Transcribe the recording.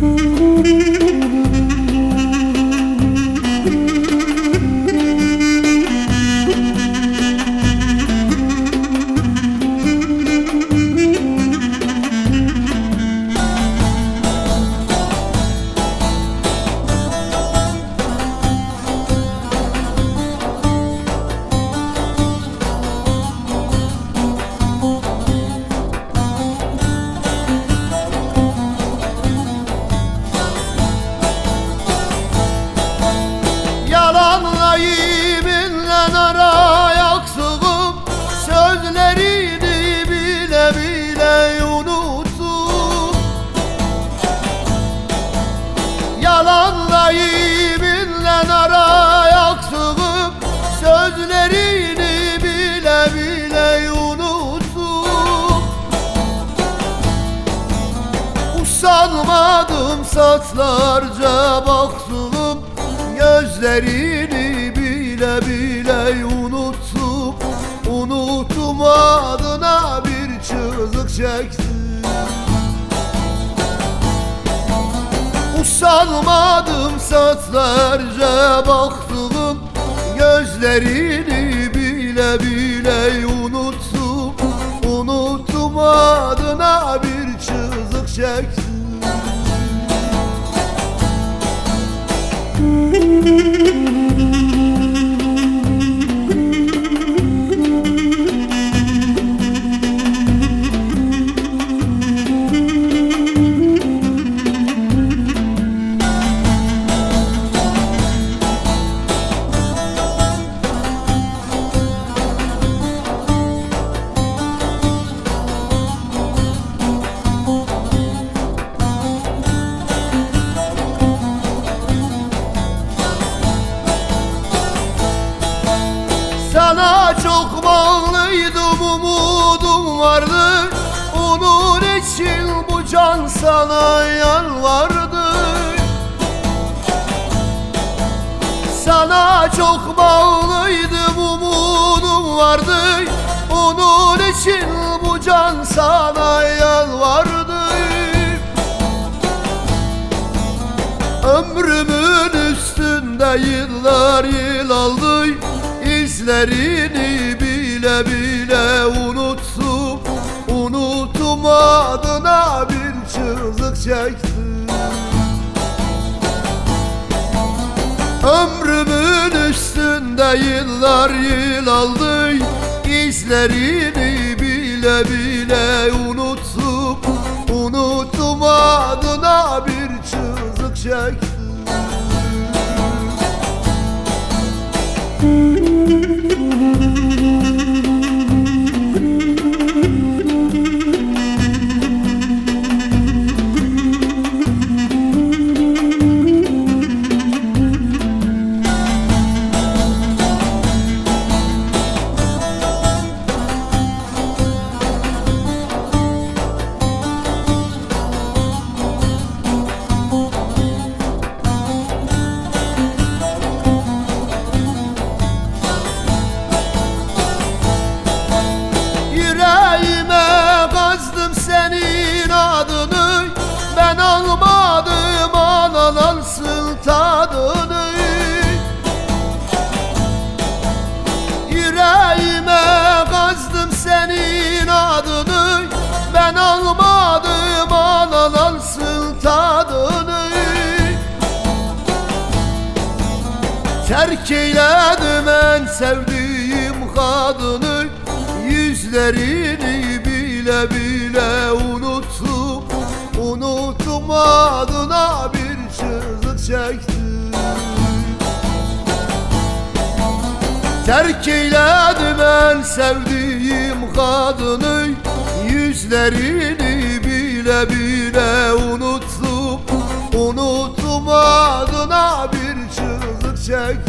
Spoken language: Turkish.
Mm-hmm. Yeminle araya sığıp Sözlerini bile bile unuttum. Yalanla yeminle araya sığıp Sözlerini bile bile unuttum. Usanmadım saatlerce baktım Gözlerini adına bir çığlık çektim Usanmadım saatlerce baktım Gözlerini bile bile unuttum. Unuttum adına bir çığlık çektim Sana çok bağlıydım umudum vardı. Onun için bu can sana yalvardı. Sana çok bağlıydım umudum vardı. Onun için bu can sana yalvardı. Ömrümün üstünde yıllar yıl aldı İzlerini bile bile unuttum. Unuttum adına bir çığlık çektim. Ömrümün üstünde yıllar yıl aldı. İzlerini bile bile unuttum. Unuttum adına bir çığlık çektim Mm-hmm. Terk en sevdiğim kadını. Yüzlerini bile bile unuttum. Unuttum adına bir çığlık çektim. Terk eyledim en sevdiğim kadını. Yüzlerini bile bile unuttum. Unuttum adına bir çığlık çektim